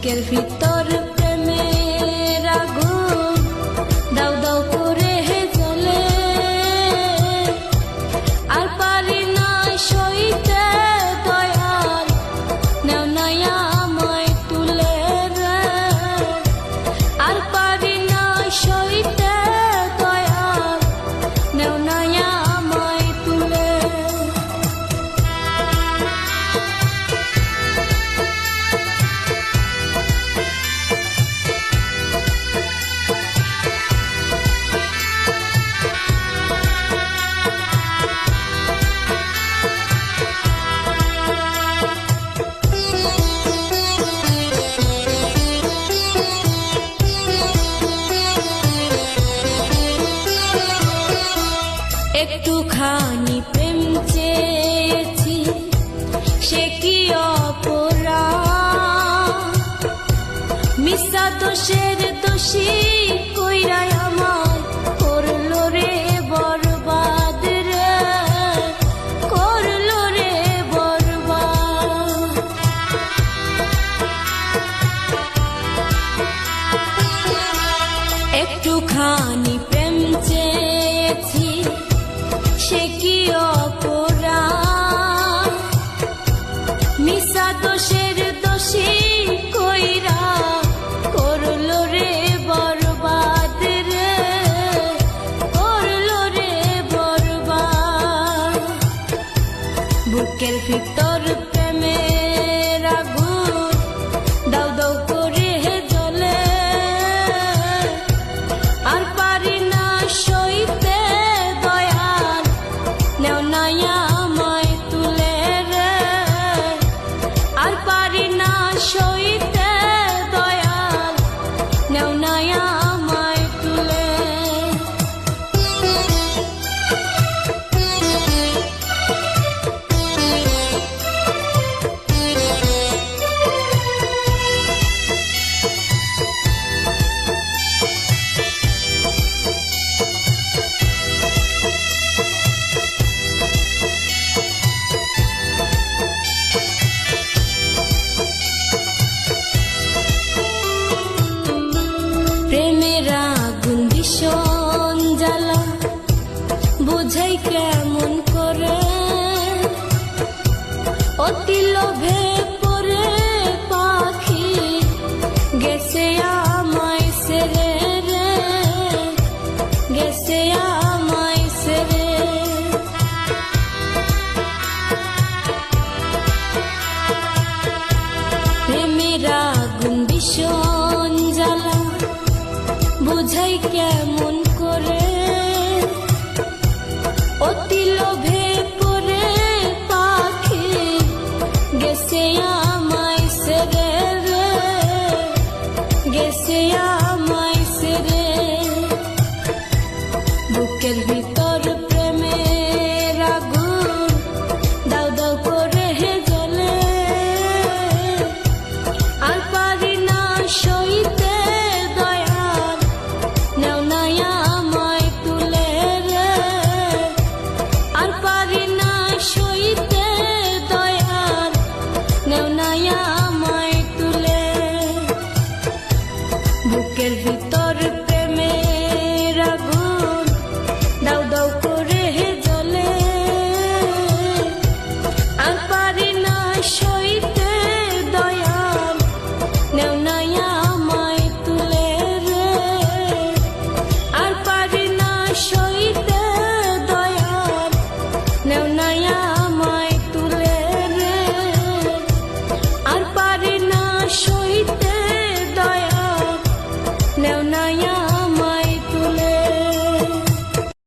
que el fitor ti. তোর প্রেমের আগুন দাও দাও করে জ্বলে আর পারি না সইতে দয়াল নেও নাইয়া কেমন করে? অতি লোভে কেমন করে? অতি লোভে পরে পাখি গেছে